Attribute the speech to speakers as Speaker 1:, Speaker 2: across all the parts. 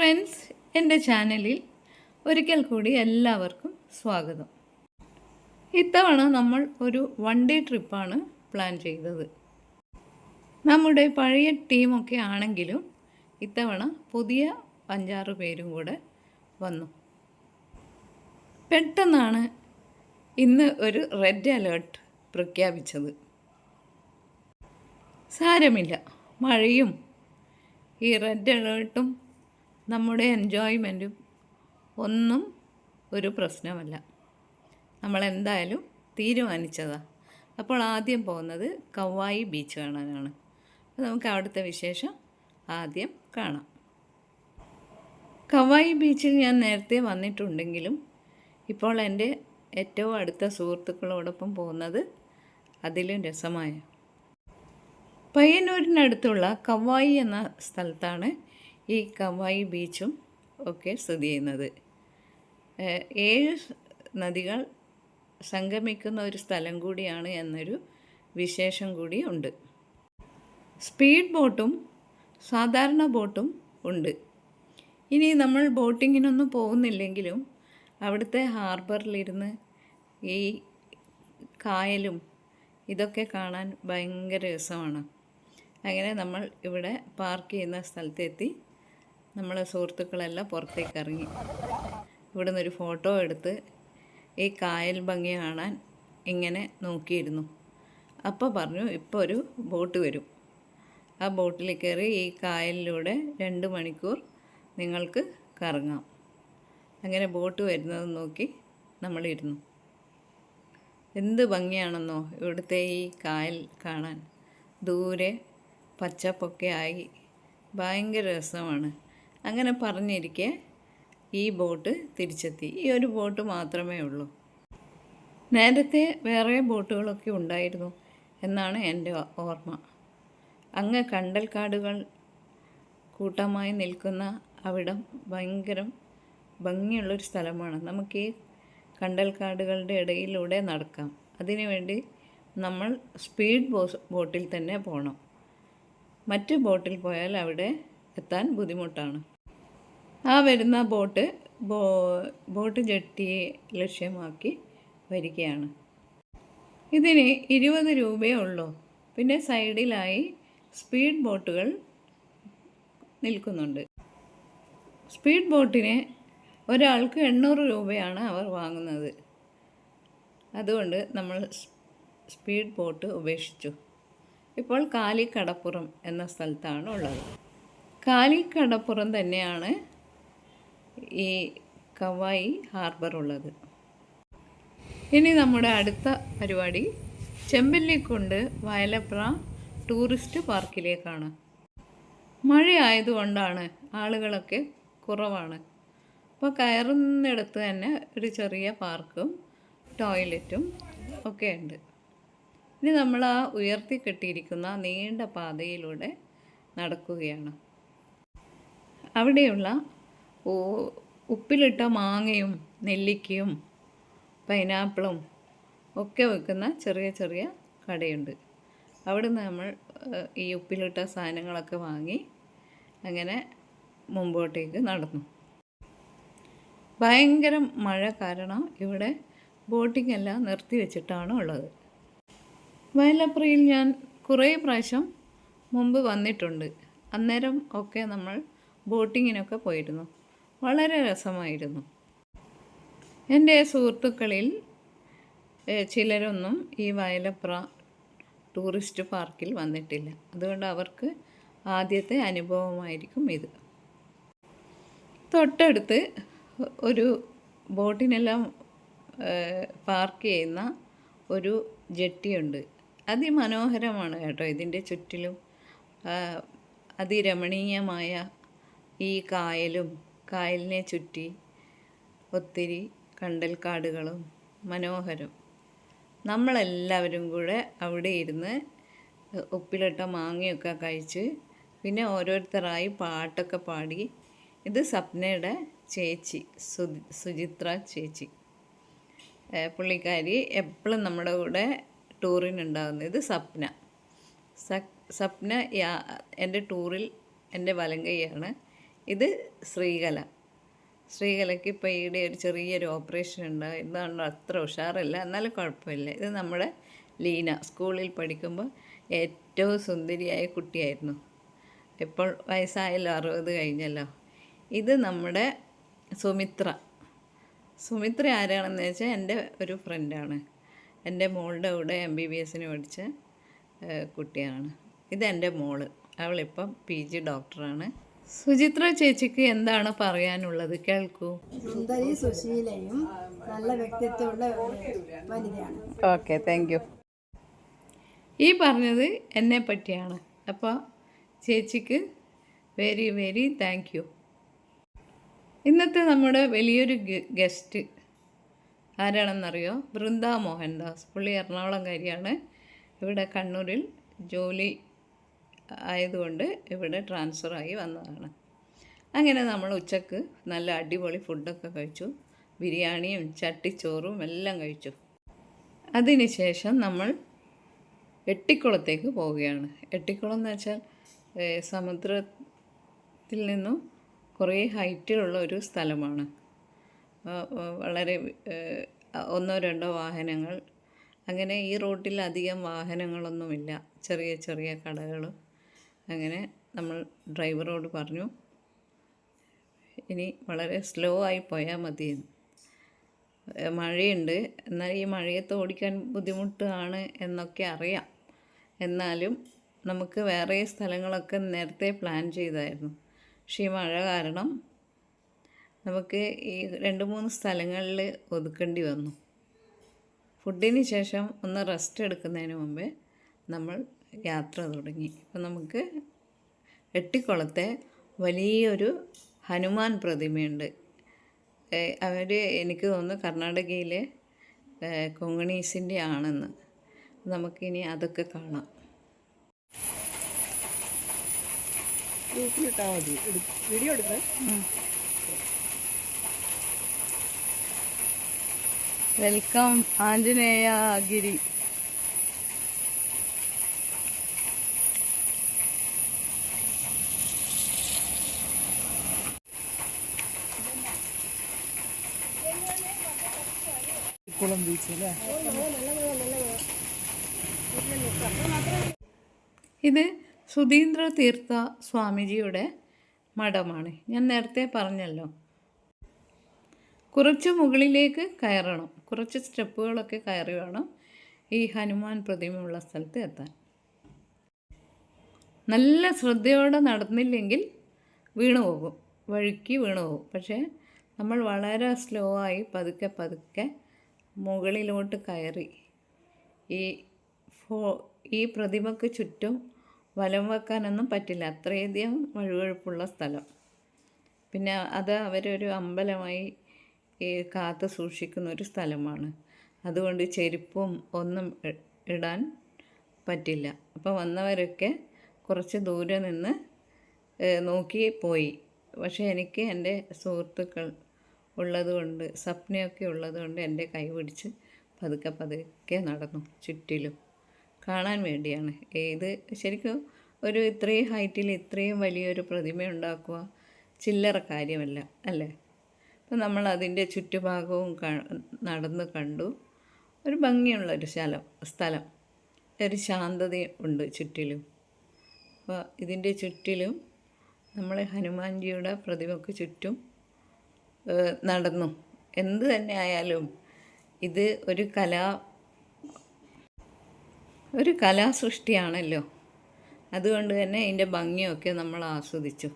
Speaker 1: Friends എന്റെ ചാനലിൽ ഒരിക്കൽ കൂടി എല്ലാവർക്കും സ്വാഗതം. ഇത്തവണ നമ്മൾ ഒരു വൺ ഡേ ട്രിപ്പാണ് പ്ലാൻ ചെയ്തത്. നമ്മുടെ പഴയ ടീമൊക്കെ ആണെങ്കിലും ഇത്തവണ പുതിയ അഞ്ചാറ് പേരും കൂടെ വന്നു. പെട്ടെന്നാണ് ഇന്ന് ഒരു റെഡ് അലേർട്ട് പ്രഖ്യാപിച്ചത്. സാരമില്ല മഴയും ഈ റെഡ് അലേർട്ടും നമ്മുടെ എൻജോയ്മെന്റും ഒന്നും ഒരു പ്രശ്നമല്ല. നമ്മളെന്തായാലും തീരുമാനിച്ചതാണ് അപ്പോൾ ആദ്യം പോകുന്നത് കവായി ബീച്ച് കാണാനാണ്. അപ്പോൾ നമുക്ക് അവിടുത്തെ വിശേഷം ആദ്യം കാണാം. കവായി ബീച്ചിൽ ഞാൻ നേരത്തെ വന്നിട്ടുണ്ടെങ്കിലും ഇപ്പോൾ എന്റെ ഏറ്റവും അടുത്ത സുഹൃത്തുക്കളോടൊപ്പം പോകുന്നത് അതിലും രസമായ. പയ്യന്നൂരിനടുത്തുള്ള കവായി എന്ന സ്ഥലത്താണ് ഈ കവായി ബീച്ചും ഒക്കെ സ്ഥിതി ചെയ്യുന്നത്. ഏഴ് നദികൾ സംഗമിക്കുന്ന ഒരു സ്ഥലം കൂടിയാണ് എന്നൊരു വിശേഷം കൂടി ഉണ്ട്. സ്പീഡ് ബോട്ടും സാധാരണ ബോട്ടും ഉണ്ട്. ഇനി നമ്മൾ ബോട്ടിങ്ങിനൊന്നും പോകുന്നില്ലെങ്കിലും അവിടുത്തെ ഹാർബറിലിരുന്ന് ഈ കായലും ഇതൊക്കെ കാണാൻ ഭയങ്കര രസമാണ്. അങ്ങനെ നമ്മൾ ഇവിടെ പാർക്ക് ചെയ്യുന്ന സ്ഥലത്തെത്തി നമ്മളെ സുഹൃത്തുക്കളെല്ലാം പുറത്തേക്ക് ഇറങ്ങി ഇവിടെ നിന്നൊരു ഫോട്ടോ എടുത്ത് ഈ കായൽ ഭംഗി കാണാൻ ഇങ്ങനെ നോക്കിയിരുന്നു. അപ്പോൾ പറഞ്ഞു ഇപ്പോൾ ഒരു ബോട്ട് വരും. ആ ബോട്ടിൽ കയറി ഈ കായലിലൂടെ രണ്ട് മണിക്കൂർ നിങ്ങൾക്ക് കറങ്ങാം. അങ്ങനെ ബോട്ട് വരുന്നത് നോക്കി നമ്മളിരുന്നു. എന്ത് ഭംഗിയാണെന്നോ ഇവിടുത്തെ ഈ കായൽ കാണാൻ. ദൂരെ പച്ചപ്പൊക്കെ ആയി. ഭയങ്കര രസമാണ്. അങ്ങനെ പറഞ്ഞിരിക്കെ ഈ ബോട്ട് തിരിച്ചെത്തി. ഈ ഒരു ബോട്ട് മാത്രമേ ഉള്ളൂ. നേരത്തെ വേറെ ബോട്ടുകളൊക്കെ ഉണ്ടായിരുന്നു എന്നാണ് എന്റെ ഓർമ്മ. അങ്ങ് കണ്ടൽക്കാടുകൾ കൂട്ടമായി നിൽക്കുന്ന അവിടം ഭയങ്കരം ഭംഗിയുള്ളൊരു സ്ഥലമാണ്. നമുക്ക് ഈ കണ്ടൽക്കാടുകളുടെ ഇടയിലൂടെ നടക്കാം. അതിനുവേണ്ടി നമ്മൾ സ്പീഡ് ബോട്ടിൽ തന്നെ പോകണം മറ്റ് ബോട്ടിൽ പോയാൽ അവിടെ എത്താൻ ബുദ്ധിമുട്ടാണ്. ആ വരുന്ന ബോട്ട് ബോ ബോട്ട് ജെട്ടിയെ ലക്ഷ്യമാക്കി വരികയാണ്. ഇതിന് ഇരുപത് രൂപയേ ഉള്ളൂ. പിന്നെ സൈഡിലായി സ്പീഡ് ബോട്ടുകൾ നിൽക്കുന്നുണ്ട്. സ്പീഡ് ബോട്ടിന് ഒരാൾക്ക് എണ്ണൂറ് രൂപയാണ് അവർ വാങ്ങുന്നത്. അതുകൊണ്ട് നമ്മൾ സ്പീഡ് ബോട്ട് ഉപേക്ഷിച്ചു. ഇപ്പോൾ കാലിക്കടപ്പുറം എന്ന സ്ഥലത്താണ് ഉള്ളത്. കാലിക്കടപ്പുറം തന്നെയാണ് ഈ കവായി ഹാർബർ ഉള്ളത്. ഇനി നമ്മുടെ അടുത്ത പരിപാടി ചെമ്പല്ലിക്കുണ്ട് വയലപ്ര ടൂറിസ്റ്റ് പാർക്കിലേക്കാണ്. മഴയായതുകൊണ്ടാണ് ആളുകളൊക്കെ കുറവാണ്. അപ്പോൾ കയറുന്നിടത്ത് തന്നെ ഒരു ചെറിയ പാർക്കും ടോയ്ലറ്റും ഒക്കെ ഉണ്ട്. ഇനി നമ്മൾ ആ ഉയർത്തി കെട്ടിയിരിക്കുന്ന നീണ്ട പാതയിലൂടെ നടക്കുകയാണ്. അവിടെയുള്ള ഉപ്പിലിട്ട മാങ്ങയും നെല്ലിക്കയും പൈനാപ്പിളും ഒക്കെ വെക്കുന്ന ചെറിയ ചെറിയ കടയുണ്ട്. അവിടുന്ന് നമ്മൾ ഈ ഉപ്പിലിട്ട സാധനങ്ങളൊക്കെ വാങ്ങി അങ്ങനെ മുമ്പോട്ടേക്ക് നടന്നു. ഭയങ്കര മഴ കാരണം ഇവിടെ ബോട്ടിംഗ് എല്ലാം നിർത്തി വെച്ചിട്ടാണ് ഉള്ളത്. വയലപ്രിയിൽ ഞാൻ കുറേ പ്രാവശ്യം മുമ്പ് വന്നിട്ടുണ്ട്. അന്നേരം ഒക്കെ നമ്മൾ ബോട്ടിങ്ങിനൊക്കെ പോയിരുന്നു. വളരെ രസമായിരുന്നു. എന്റെ സുഹൃത്തുക്കളിൽ ചിലരൊന്നും ഈ വയലപ്ര ടൂറിസ്റ്റ് പാർക്കിൽ വന്നിട്ടില്ല. അതുകൊണ്ട് അവർക്ക് ആദ്യത്തെ അനുഭവമായിരിക്കും ഇത്. തൊട്ടടുത്ത് ഒരു ബോട്ടിനെല്ലാം പാർക്ക് ചെയ്യുന്ന ഒരു ജെട്ടിയുണ്ട്. അതിമനോഹരമാണ് കേട്ടോ ഇതിന്റെ ചുറ്റിലും. അതിരമണീയമായ ഈ കായലും കായലിനെ ചുറ്റി ഒത്തിരി കണ്ടൽക്കാടുകളും മനോഹരം. നമ്മളെല്ലാവരും കൂടെ അവിടെ ഇരുന്ന് ഉപ്പിലിട്ട മാങ്ങയൊക്കെ കഴിച്ച് പിന്നെ ഓരോരുത്തരായി പാട്ടൊക്കെ പാടി. ഇത് സപ്നയുടെ ചേച്ചി സുചിത്ര ചേച്ചി. പുള്ളിക്കാരി എപ്പോഴും നമ്മുടെ കൂടെ ടൂറിനുണ്ടാകുന്നത് ഇത് സപ്ന സ സപ്ന യാ എന്റെ ടൂറിൽ എന്റെ വലങ്കൈയാണ് ഇത് ശ്രീകല. ശ്രീകലയ്ക്ക് ഇപ്പോൾ ഈയിടെ ഒരു ചെറിയൊരു ഓപ്പറേഷൻ ഉണ്ട്. ഇതുകൊണ്ട് അത്ര ഉഷാറല്ല. എന്നാലും കുഴപ്പമില്ല. ഇത് നമ്മുടെ ലീന സ്കൂളിൽ പഠിക്കുമ്പോൾ ഏറ്റവും സുന്ദരിയായ കുട്ടിയായിരുന്നു. ഇപ്പോൾ വയസ്സായല്ലോ അറുപത് കഴിഞ്ഞല്ലോ. ഇത് നമ്മുടെ സുമിത്ര. സുമിത്ര ആരാണെന്ന് വെച്ചാൽ എന്റെ ഒരു ഫ്രണ്ടാണ് എന്റെ മോളുടെ കൂടെ എം ബി ബി എസിന് പഠിച്ച കുട്ടിയാണ്. ഇതെന്റെ മോൾ. അവളിപ്പം പി ജി ഡോക്ടറാണ് സുചിത്ര ചേച്ചിക്ക് എന്താണ് പറയാനുള്ളത്? കേൾക്കൂ.
Speaker 2: സുന്ദരി സുശീലയും നല്ല വ്യക്തിത്വമുള്ള വനിതയാണ്.
Speaker 1: ഓക്കെ താങ്ക് യു ഈ പറഞ്ഞത് എന്നെ പറ്റിയാണ്. അപ്പോൾ ചേച്ചിക്ക് വെരി വെരി താങ്ക് യു ഇന്നത്തെ നമ്മുടെ വലിയൊരു ഗസ്റ്റ് ആരാണെന്നറിയോ? ബൃന്ദ മോഹൻദാസ് പുള്ളി എറണാകുളംകാരിയാണ് ഇവിടെ കണ്ണൂരിൽ ജോലി ആയതുകൊണ്ട് ഇവിടെ ട്രാൻസ്ഫറായി വന്നതാണ്. അങ്ങനെ നമ്മൾ ഉച്ചയ്ക്ക് നല്ല അടിപൊളി ഫുഡൊക്കെ കഴിച്ചു. ബിരിയാണിയും ചട്ടിച്ചോറും എല്ലാം കഴിച്ചു. അതിനുശേഷം നമ്മൾ എട്ടിക്കുളത്തേക്ക് പോവുകയാണ്. എട്ടിക്കുളം എന്ന് വെച്ചാൽ സമുദ്രത്തിൽ നിന്നും കുറേ ഹൈറ്റിലുള്ള ഒരു സ്ഥലമാണ്. വളരെ ഒന്നോ രണ്ടോ വാഹനങ്ങൾ. അങ്ങനെ ഈ റോട്ടിൽ അധികം വാഹനങ്ങളൊന്നുമില്ല. ചെറിയ ചെറിയ കടകൾ അങ്ങനെ നമ്മൾ ഡ്രൈവറോട് പറഞ്ഞു ഇനി വളരെ സ്ലോ ആയി പോയാൽ മതിയെന്ന്. മഴയുണ്ട് എന്നാൽ ഈ മഴയത്ത് ഓടിക്കാൻ ബുദ്ധിമുട്ടാണ് എന്നൊക്കെ അറിയാം. എന്നാലും നമുക്ക് വേറെ സ്ഥലങ്ങളൊക്കെ നേരത്തെ പ്ലാൻ ചെയ്തായിരുന്നു. പക്ഷേ ഈ മഴ കാരണം നമുക്ക് ഈ രണ്ട് മൂന്ന് സ്ഥലങ്ങളിൽ ഒതുക്കേണ്ടി വന്നു. ഫുഡിന് ശേഷം ഒന്ന് റെസ്റ്റ് എടുക്കുന്നതിന് മുമ്പേ നമ്മൾ യാത്ര തുടങ്ങി. ഇപ്പം നമുക്ക് എട്ടിക്കുളത്തെ വലിയൊരു ഹനുമാൻ പ്രതിമയുണ്ട്. അവർ എനിക്ക് തോന്നുന്നു കർണാടകയിലെ കൊങ്ങണീസിന്റെ ആണെന്ന്. നമുക്കിനി അതൊക്കെ കാണാം.
Speaker 2: വീട്ടിലിട്ടാൽ മതി. വീഡിയോ എടുത്ത്
Speaker 1: വെൽക്കം ആഞ്ജനേയ ഗിരി.
Speaker 2: കുളം ബീച്ച് അല്ലേ
Speaker 1: ഇത് സുധീന്ദ്ര തീർത്ഥ സ്വാമിജിയുടെ മഠമാണ്. ഞാൻ നേരത്തെ പറഞ്ഞല്ലോ. കുറച്ച് മുകളിലേക്ക് കയറണം. കുറച്ച് സ്റ്റെപ്പുകളൊക്കെ കയറി വേണം ഈ ഹനുമാൻ പ്രതിമയുള്ള സ്ഥലത്ത് എത്താൻ. നല്ല ശ്രദ്ധയോടെ നടന്നില്ലെങ്കിൽ വീണു പോകും. വഴുക്കി വീണു പോകും. പക്ഷേ നമ്മൾ വളരെ സ്ലോ ആയി പതുക്കെ പതുക്കെ മുകളിലോട്ട് കയറി. ഈ ഫോ ഈ പ്രതിമക്ക് ചുറ്റും വലം വെക്കാനൊന്നും പറ്റില്ല. അത്രയധികം വഴുവഴുപ്പുള്ള സ്ഥലം. പിന്നെ അത് അവരൊരു അമ്പലമായി ഈ കാത്തു സൂക്ഷിക്കുന്ന ഒരു സ്ഥലമാണ്. അതുകൊണ്ട് ചെരുപ്പും ഒന്നും ഇടാൻ പറ്റില്ല. അപ്പോൾ വന്നവരൊക്കെ കുറച്ച് ദൂരെ നിന്ന് നോക്കി പോയി. പക്ഷേ എനിക്ക് എന്റെ സുഹൃത്തുക്കൾ ഉള്ളതുകൊണ്ട് സ്വപ്നയൊക്കെ ഉള്ളതുകൊണ്ട് എന്റെ കൈ പിടിച്ച് പതുക്കെ പതുക്കെ നടന്നു ചുറ്റിലും. കാണാൻ വേണ്ടിയാണ്. ഏത് ശരിക്കും ഒരു ഇത്രയും ഹൈറ്റിൽ ഇത്രയും വലിയൊരു പ്രതിമ ഉണ്ടാക്കുക ചില്ലറ കാര്യമല്ല അല്ലേ? അപ്പം നമ്മൾ അതിന്റെ ചുറ്റുഭാഗവും നടന്ന് കണ്ടു. ഒരു ഭംഗിയുള്ള ഒരു സ്ഥലം സ്ഥലം. ഒരു ശാന്തത ഉണ്ട് ചുറ്റിലും. അപ്പോൾ ഇതിന്റെ ചുറ്റിലും നമ്മൾ ഹനുമാൻജിയുടെ പ്രതിമയ്ക്ക് ചുറ്റും നടന്നു. എന്ത് തന്നെ ആയാലും ഇത് ഒരു കലാ ഒരു കലാസൃഷ്ടിയാണല്ലോ. അതുകൊണ്ട് തന്നെ ഇതിന്റെ ഭംഗിയൊക്കെ നമ്മൾ ആസ്വദിച്ചു.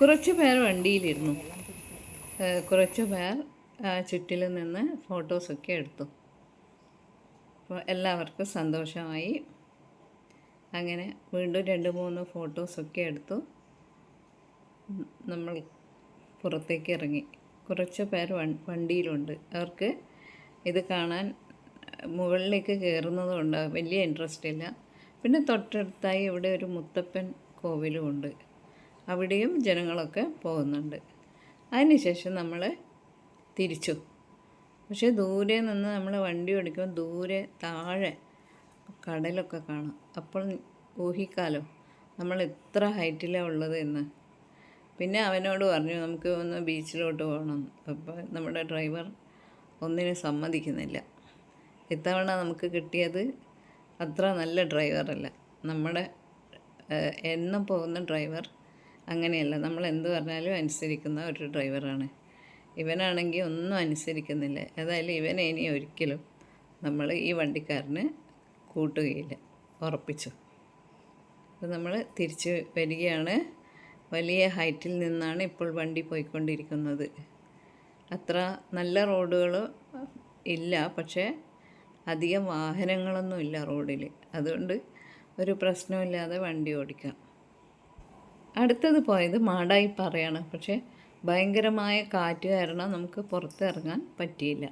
Speaker 1: കുറച്ച് പേർ വണ്ടിയിലിരുന്നു. കുറച്ച് പേർ ചുറ്റിൽ നിന്ന് ഫോട്ടോസൊക്കെ എടുത്തു. അപ്പോൾ എല്ലാവർക്കും സന്തോഷമായി. അങ്ങനെ വീണ്ടും രണ്ട് മൂന്ന് ഫോട്ടോസൊക്കെ എടുത്തു. നമ്മൾ പുറത്തേക്ക് ഇറങ്ങി. കുറച്ച് പേർ വണ്ടിയിലുണ്ട്. അവർക്ക് ഇത് കാണാൻ മുകളിലേക്ക് കയറുന്നതുകൊണ്ട് വലിയ ഇൻട്രസ്റ്റ് ഇല്ല. പിന്നെ തൊട്ടടുത്തായി ഇവിടെ ഒരു മുത്തപ്പൻ കോവിലുമുണ്ട്. അവിടെയും ജനങ്ങളൊക്കെ പോകുന്നുണ്ട്. അതിനുശേഷം നമ്മൾ തിരിച്ചു. പക്ഷേ ദൂരെ നിന്ന് നമ്മൾ വണ്ടി ഓടിക്കുമ്പോൾ ദൂരെ താഴെ കടലൊക്കെ കാണാം. അപ്പോൾ ഊഹിക്കാലോ നമ്മൾ എത്ര ഹൈറ്റിലാണ് ഉള്ളത് എന്ന്. പിന്നെ അവനോട് പറഞ്ഞു നമുക്ക് ഒന്ന് ബീച്ചിലോട്ട് പോകണം. അപ്പോൾ നമ്മുടെ ഡ്രൈവർ ഒന്നിനും സമ്മതിക്കുന്നില്ല. ഇത്തവണ നമുക്ക് കിട്ടിയത് അത്ര നല്ല ഡ്രൈവറല്ല നമ്മുടെ എന്നും പോകുന്ന ഡ്രൈവർ അങ്ങനെയല്ല. നമ്മൾ എന്ത് പറഞ്ഞാലും അനുസരിക്കുന്ന ഒരു ഡ്രൈവറാണ്. ഇവനാണെങ്കിൽ ഒന്നും അനുസരിക്കുന്നില്ല. ഏതായാലും ഇവനെ ഇനി ഒരിക്കലും നമ്മൾ ഈ വണ്ടിക്കാരന് കൂട്ടുകയില്ല. ഉറപ്പിച്ചു. അപ്പോൾ നമ്മൾ തിരിച്ച് വരികയാണ്. വലിയ ഹൈറ്റിൽ നിന്നാണ് ഇപ്പോൾ വണ്ടി പോയിക്കൊണ്ടിരിക്കുന്നത്. അത്ര നല്ല റോഡുകൾ ഇല്ല പക്ഷേ അധികം വാഹനങ്ങളൊന്നും ഇല്ല റോഡിൽ. അതുകൊണ്ട് ഒരു പ്രശ്നമില്ലാതെ വണ്ടി ഓടിക്കാം. അടുത്തത് പോയത് മാടായി പറയാണ്. പക്ഷേ ഭയങ്കരമായ കാറ്റ് കാരണം നമുക്ക് പുറത്തിറങ്ങാൻ പറ്റിയില്ല.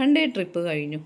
Speaker 1: വണ്ടി ട്രിപ്പ് കഴിഞ്ഞു.